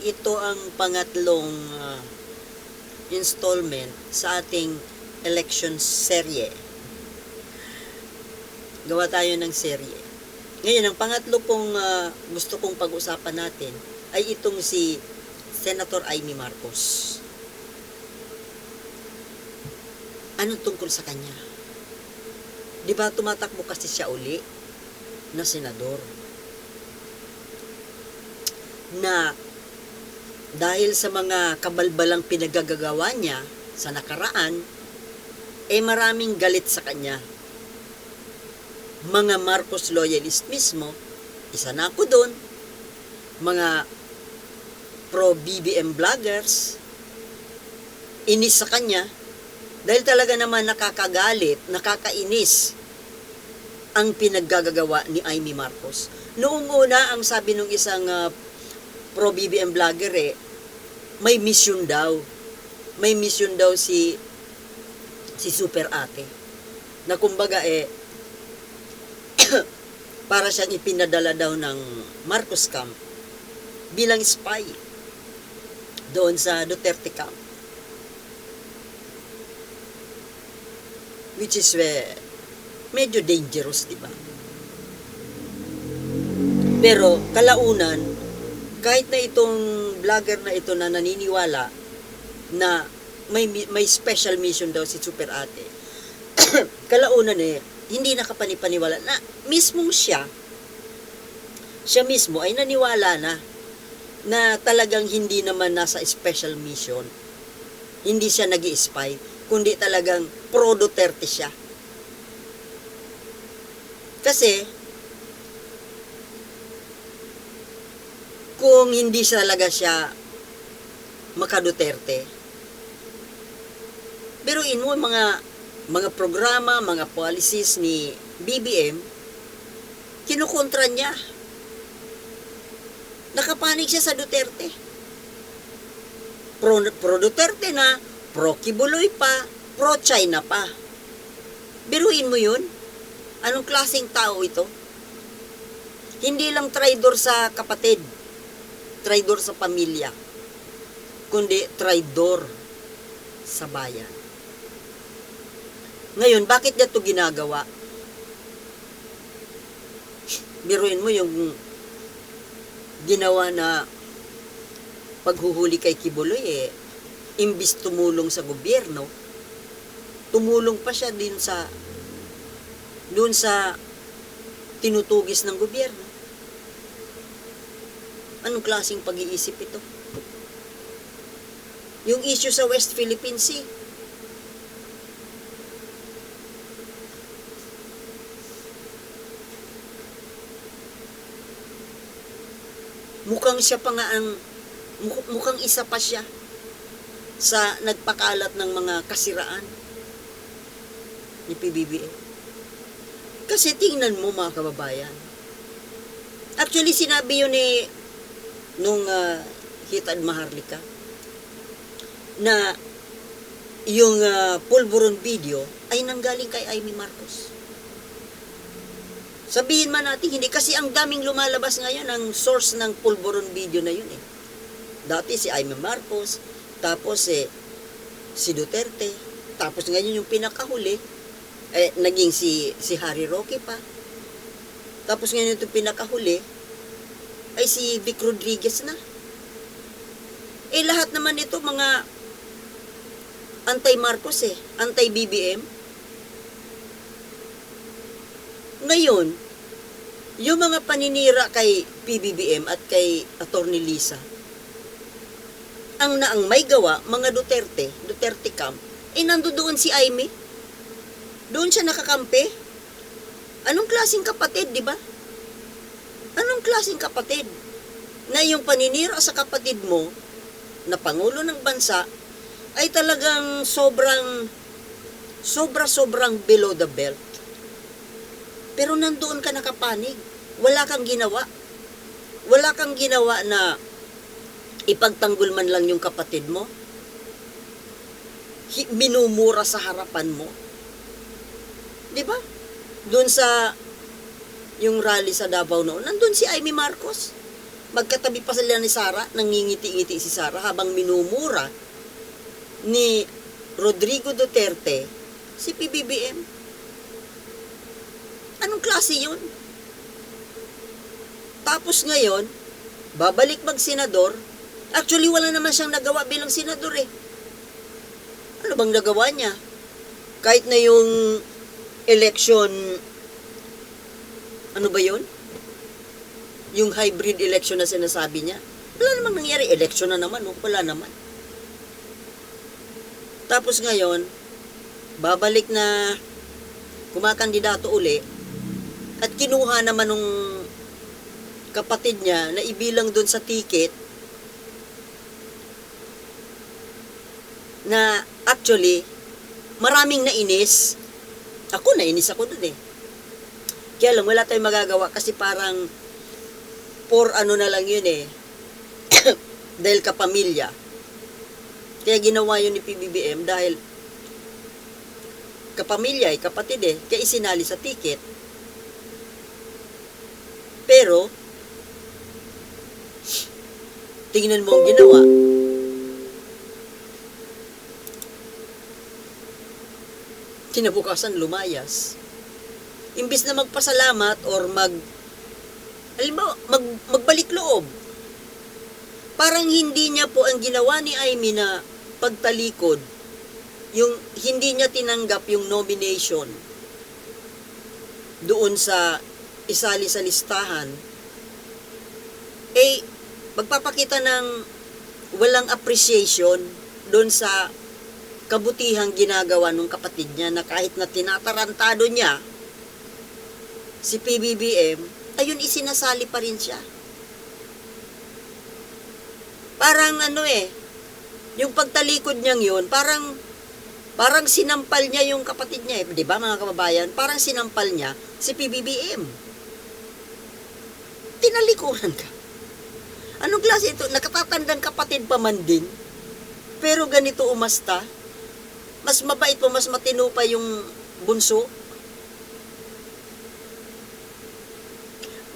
ito ang pangatlong ah, installment sa ating election serye. Gawa tayo ng serye. Ngayon, ang pangatlo pong ah, gusto kong pag-usapan natin ay itong si Senator Amy Marcos. Anong tungkol sa kanya? Di ba tumatakbo kasi siya uli na senador? Na dahil sa mga kabalbalang pinagagagawa niya sa nakaraan, eh maraming galit sa kanya. Mga Marcos loyalist mismo, isa na ako doon, mga pro-BBM vloggers, inis sa kanya, dahil talaga naman nakakagalit, nakakainis ang pinaggagawa ni Amy Marcos. Noong una, ang sabi ng isang ah, pro-BBM vlogger eh, may mission daw. May mission daw si si Super Ate. Na kumbaga eh, para siyang ipinadala daw ng Marcos camp bilang spy doon sa Duterte camp. Which is eh, medyo dangerous, di ba? Pero kalaunan, kahit na itong vlogger na ito na naniniwala na may may special mission daw si Super Ate. kalaunan eh, hindi nakapanipaniwala na mismong siya, siya mismo ay naniwala na na talagang hindi naman nasa special mission. Hindi siya nag spy kundi talagang pro Duterte siya. Kasi, kung hindi talaga siya maka-Duterte, pero in mo mga mga programa, mga policies ni BBM, kinukontra niya. Nakapanig siya sa Duterte. Pro, pro Duterte na, pro Kibuloy pa, pro China pa. Biruin mo yun? Anong klaseng tao ito? Hindi lang traidor sa kapatid, traidor sa pamilya, kundi traidor sa bayan. Ngayon, bakit niya ito ginagawa? Biruin mo yung ginawa na paghuhuli kay Kibuloy eh, imbis tumulong sa gobyerno, tumulong pa siya din sa doon sa tinutugis ng gobyerno. Anong klaseng pag-iisip ito? Yung issue sa West Philippine Sea, mukhang siya pa nga ang mukh- mukhang isa pa siya sa nagpakalat ng mga kasiraan ni PBBM. Kasi tingnan mo mga kababayan. Actually, sinabi yun ni nung uh, Hitad Maharlika na yung uh, pulburon video ay nanggaling kay Amy Marcos. Sabihin man natin, hindi kasi ang daming lumalabas ngayon ang source ng pulburon video na yun eh. Dati si Amy Marcos, tapos eh, si Duterte, tapos ngayon yung pinakahuli, eh, naging si, si Harry Roque pa. Tapos ngayon itong pinakahuli, ay si Vic Rodriguez na. Eh lahat naman ito mga anti-Marcos eh, anti-BBM. Ngayon, yung mga paninira kay PBBM at kay Attorney Lisa, ang naang may gawa, mga Duterte, Duterte camp, eh nandoon si Aimee. Doon siya nakakampi. Anong klaseng kapatid, di ba? Anong klaseng kapatid? Na yung paninira sa kapatid mo, na Pangulo ng Bansa, ay talagang sobrang, sobra-sobrang below the belt. Pero nandoon ka nakapanig. Wala kang ginawa. Wala kang ginawa na ipagtanggol man lang yung kapatid mo. Minumura sa harapan mo. Di ba? Doon sa yung rally sa Davao noon, nandun si Amy Marcos. magkatabi pa sila ni Sara, nangingiti-ngiti si Sara habang minumura ni Rodrigo Duterte si PBBM. Anong klase yun? Tapos ngayon, babalik mag-senador, actually wala naman siyang nagawa bilang senador eh. Ano bang nagawa niya? Kahit na yung election, ano ba yun? Yung hybrid election na sinasabi niya. Wala namang nangyari. Election na naman, oh. wala naman. Tapos ngayon, babalik na kumakandidato uli at kinuha naman nung kapatid niya na ibilang doon sa ticket na actually maraming nainis. Ako nainis ako doon eh. Kaya lang wala tayong magagawa kasi parang for ano na lang yun eh. dahil kapamilya. Kaya ginawa yun ni PBBM dahil kapamilya eh, kapatid eh, kaya isinali sa ticket. Pero, tingnan mo ang ginawa. Kinabukasan lumayas. Imbis na magpasalamat or mag halimbawa, mag, magbalik loob. Parang hindi niya po ang ginawa ni Amy na pagtalikod, yung hindi niya tinanggap yung nomination doon sa isali sa listahan, eh, magpapakita ng walang appreciation doon sa kabutihang ginagawa ng kapatid niya na kahit na tinatarantado niya si PBBM, ayun isinasali pa rin siya. Parang ano eh, yung pagtalikod niyang yun, parang parang sinampal niya yung kapatid niya eh. Di ba mga kababayan? Parang sinampal niya si PBBM. Tinalikuran ka. Anong klase ito? Nakatatandang kapatid pa man din. Pero ganito umasta. Mas mabait pa, mas matino pa yung bunso.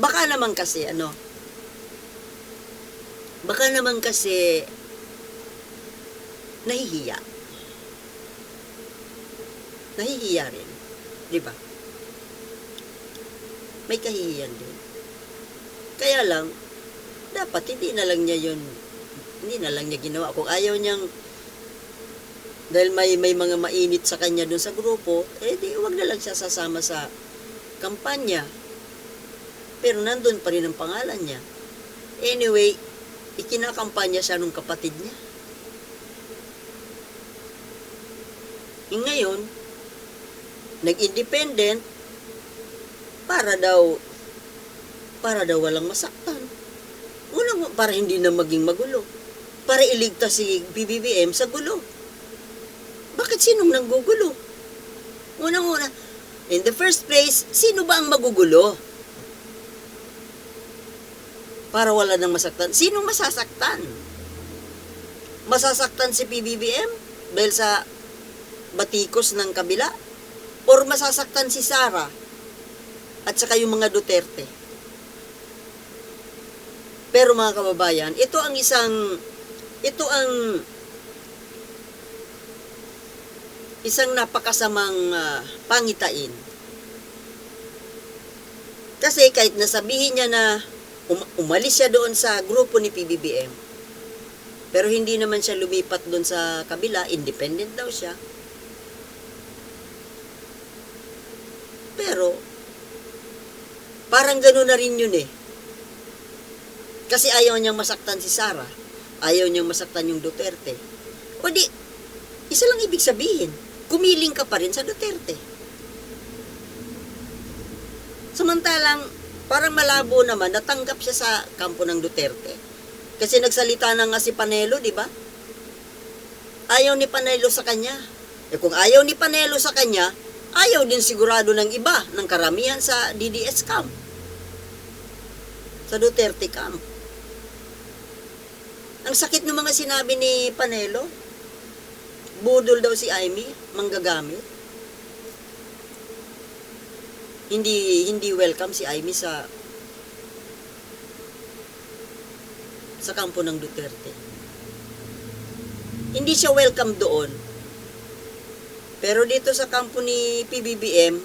Baka naman kasi, ano, baka naman kasi nahihiya. Nahihiya rin. Di ba? May kahihiyan din. Kaya lang, dapat hindi na lang niya yun, hindi na lang niya ginawa. Kung ayaw niyang, dahil may, may mga mainit sa kanya dun sa grupo, eh di wag na lang siya sasama sa kampanya. Pero nandun pa rin ang pangalan niya. Anyway, ikinakampanya siya nung kapatid niya. E ngayon, nag-independent para daw para daw walang masaktan. Unang para hindi na maging magulo. Para iligtas si BBBM sa gulo. Bakit sinong nanggugulo? Unang-una, in the first place, sino ba ang magugulo? Para wala nang masaktan. Sinong masasaktan? Masasaktan si PBBM dahil sa batikos ng kabila? Or masasaktan si Sara at saka yung mga Duterte? Pero mga kababayan, ito ang isang ito ang isang napakasamang ah, pangitain. Kasi kahit nasabihin niya na um- umalis siya doon sa grupo ni PBBM, pero hindi naman siya lumipat doon sa kabila, independent daw siya. Pero, parang gano'n na rin yun eh. Kasi ayaw niyang masaktan si Sara. Ayaw niyang masaktan yung Duterte. O di, isa lang ibig sabihin, kumiling ka pa rin sa Duterte. Samantalang, parang malabo naman, natanggap siya sa kampo ng Duterte. Kasi nagsalita na nga si Panelo, di ba? Ayaw ni Panelo sa kanya. Eh kung ayaw ni Panelo sa kanya, ayaw din sigurado ng iba, ng karamihan sa DDS camp. Sa Duterte camp. Ang sakit ng mga sinabi ni Panelo. Budol daw si Amy, manggagamit. Hindi hindi welcome si Amy sa sa kampo ng Duterte. Hindi siya welcome doon. Pero dito sa kampo ni PBBM,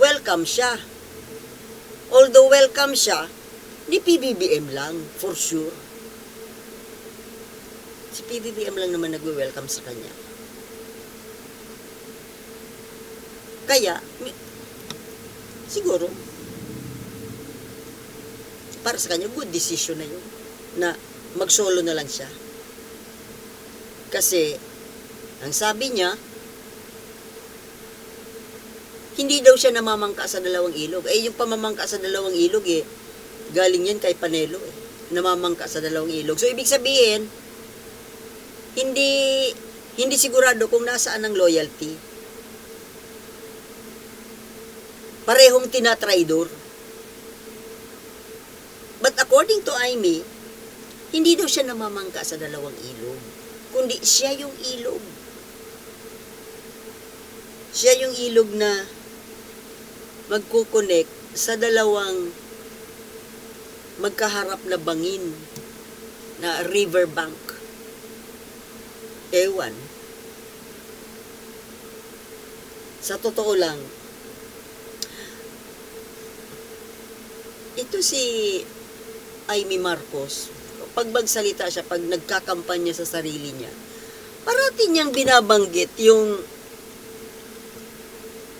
welcome siya. Although welcome siya, ni PBBM lang, for sure. Si PBBM lang naman nagwe-welcome sa kanya. Kaya, siguro, para sa kanya, good decision na yun. Na mag-solo na lang siya. Kasi, ang sabi niya, hindi daw siya namamangka sa dalawang ilog. Eh, yung pamamangka sa dalawang ilog, eh, galing yan kay Panelo, eh. Namamangka sa dalawang ilog. So, ibig sabihin, hindi, hindi sigurado kung nasaan ang loyalty. Parehong tinatraidor. But according to Amy, hindi daw siya namamangka sa dalawang ilog. Kundi siya yung ilog. Siya yung ilog na magkukonek sa dalawang magkaharap na bangin na riverbank. Ewan. Sa totoo lang, ito si Amy Marcos, pag magsalita siya, pag nagkakampanya sa sarili niya, parati niyang binabanggit yung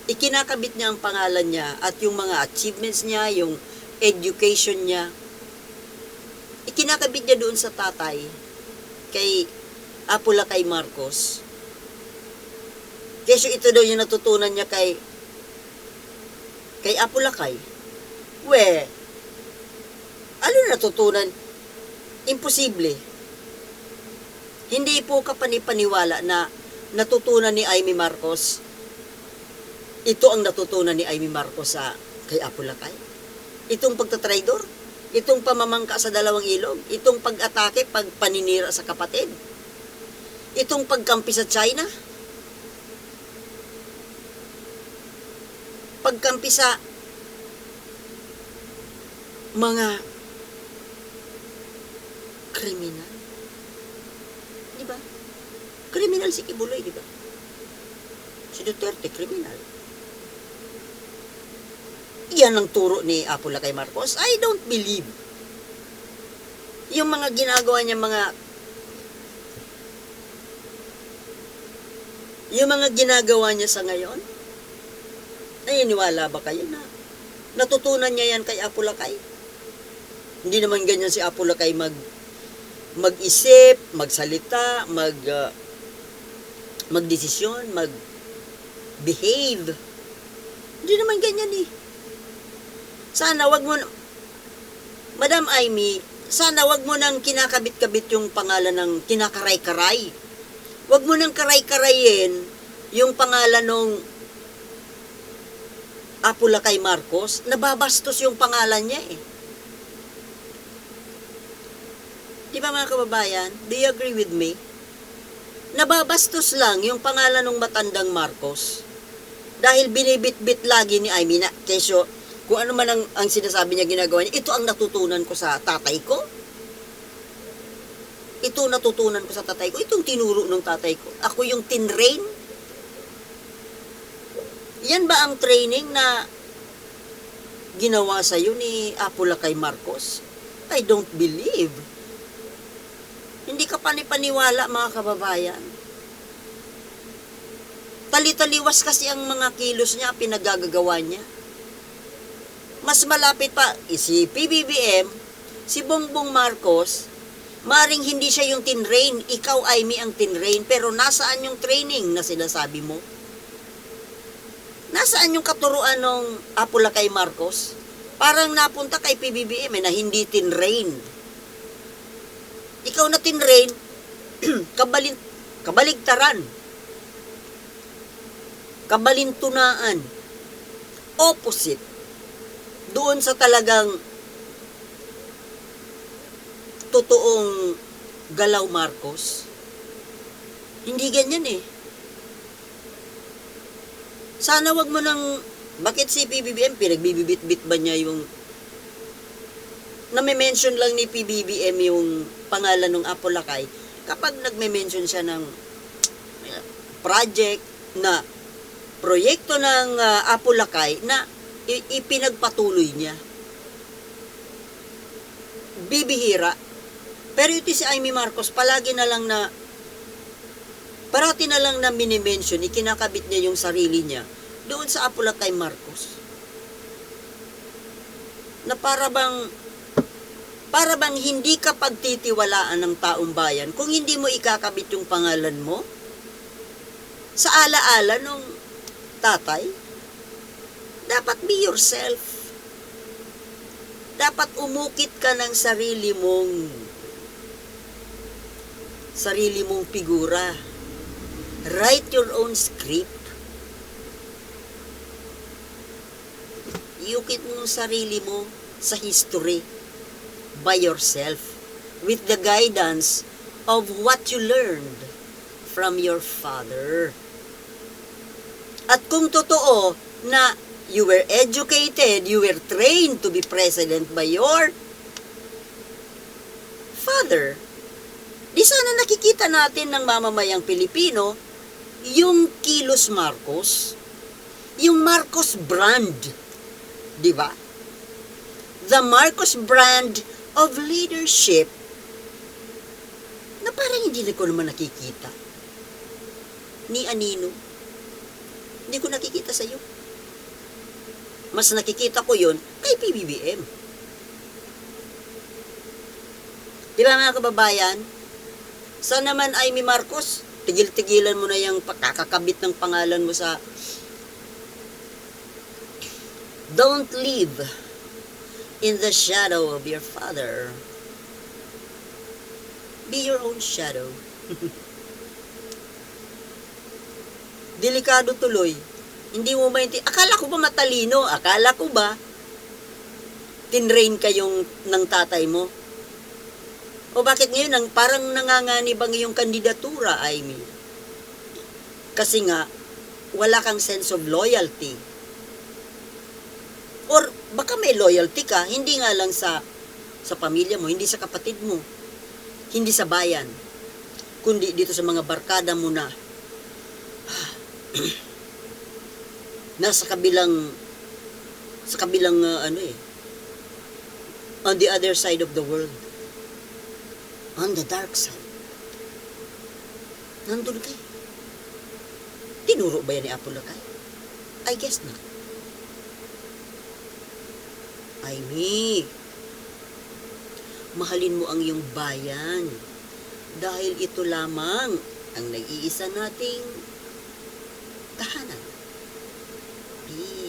ikinakabit niya ang pangalan niya at yung mga achievements niya, yung education niya, ikinakabit niya doon sa tatay, kay Apula kay Marcos. Kesyo ito daw yung natutunan niya kay kay Apulakay. We, ano natutunan? Imposible. Hindi po kapanipaniwala na natutunan ni Amy Marcos ito ang natutunan ni Amy Marcos sa kay Apulakay. Itong pagtatraidor, itong pamamangka sa dalawang ilog, itong pag-atake, pagpaninira sa kapatid, itong pagkampi sa China, pagkampi sa mga kriminal. Di ba? Kriminal si Kibuloy, di ba? Si Duterte, kriminal. Yan ang turo ni Apula kay Marcos. I don't believe. Yung mga ginagawa niya mga yung mga ginagawa niya sa ngayon, naniniwala ba kayo na natutunan niya yan kay Apulakay? Hindi naman ganyan si Apulakay mag mag-isip, magsalita, mag uh, magdesisyon, mag behave. Hindi naman ganyan eh. Sana wag mo na- Madam Amy, sana wag mo nang kinakabit-kabit yung pangalan ng kinakaray-karay. Wag mo nang karay-karayin yung pangalan ng Apula kay Marcos. Nababastos yung pangalan niya eh. Di ba mga kababayan? Do you agree with me? Nababastos lang yung pangalan ng matandang Marcos. Dahil binibit-bit lagi ni Amy na, kesyo, kung ano man ang, ang sinasabi niya ginagawa niya, ito ang natutunan ko sa tatay ko. Ito natutunan ko sa tatay ko. Itong tinuro ng tatay ko. Ako yung tinrain. Yan ba ang training na ginawa sa iyo ni Apula kay Marcos? I don't believe. Hindi ka panipaniwala mga kababayan. Tali-taliwas kasi ang mga kilos niya, pinagagagawa niya. Mas malapit pa, eh, si PBBM, si Bongbong Marcos, maring hindi siya yung tinrain, ikaw ay mi ang tinrain, pero nasaan yung training na sinasabi mo? Nasaan yung katuruan ng Apula kay Marcos? Parang napunta kay PBBM eh, na hindi tinrain. Ikaw na tinrain, kabalin, kabaligtaran. Kabalintunaan. Opposite. Doon sa talagang totoong galaw Marcos. Hindi ganyan eh. Sana wag mo nang bakit si PBBM pinagbibibit-bit ba niya yung name-mention lang ni PBBM yung pangalan ng Apolacay kapag nagme-mention siya ng uh, project na proyekto ng uh, Apolacay na ipinagpatuloy niya. Bibihira. Pero ito si Amy Marcos, palagi na lang na parati na lang na minimension, ikinakabit niya yung sarili niya doon sa Apolacay Marcos. Na para bang para bang hindi ka pagtitiwalaan ng taong bayan kung hindi mo ikakabit yung pangalan mo sa alaala nung tatay. Dapat be yourself. Dapat umukit ka ng sarili mong sarili mong figura. Write your own script. Iukit mo sarili mo sa history by yourself with the guidance of what you learned from your father. At kung totoo na you were educated, you were trained to be president by your father, di sana nakikita natin ng mamamayang Pilipino yung Kilos Marcos, yung Marcos brand, di ba? The Marcos brand of leadership na parang hindi ko naman nakikita. Ni Anino. Hindi ko nakikita sa iyo. Mas nakikita ko yon kay PBBM. Di ba mga kababayan? Sa naman Amy Marcos, tigil-tigilan mo na yung pagkakakabit ng pangalan mo sa Don't live in the shadow of your father. Be your own shadow. Delikado tuloy. Hindi mo mainti. Akala ko ba matalino? Akala ko ba tinrain kayong ng tatay mo? O bakit ngayon ang parang nanganganib ang iyong kandidatura, Amy? Kasi nga, wala kang sense of loyalty. Baka may loyalty ka, hindi nga lang sa sa pamilya mo, hindi sa kapatid mo, hindi sa bayan, kundi dito sa mga barkada mo na nasa kabilang sa kabilang uh, ano eh on the other side of the world. On the dark side. Nandun kay tinuro ba yan ni Apolacay? I guess not Amy mahalin mo ang iyong bayan dahil ito lamang ang nag-iisa nating tahanan. Peace.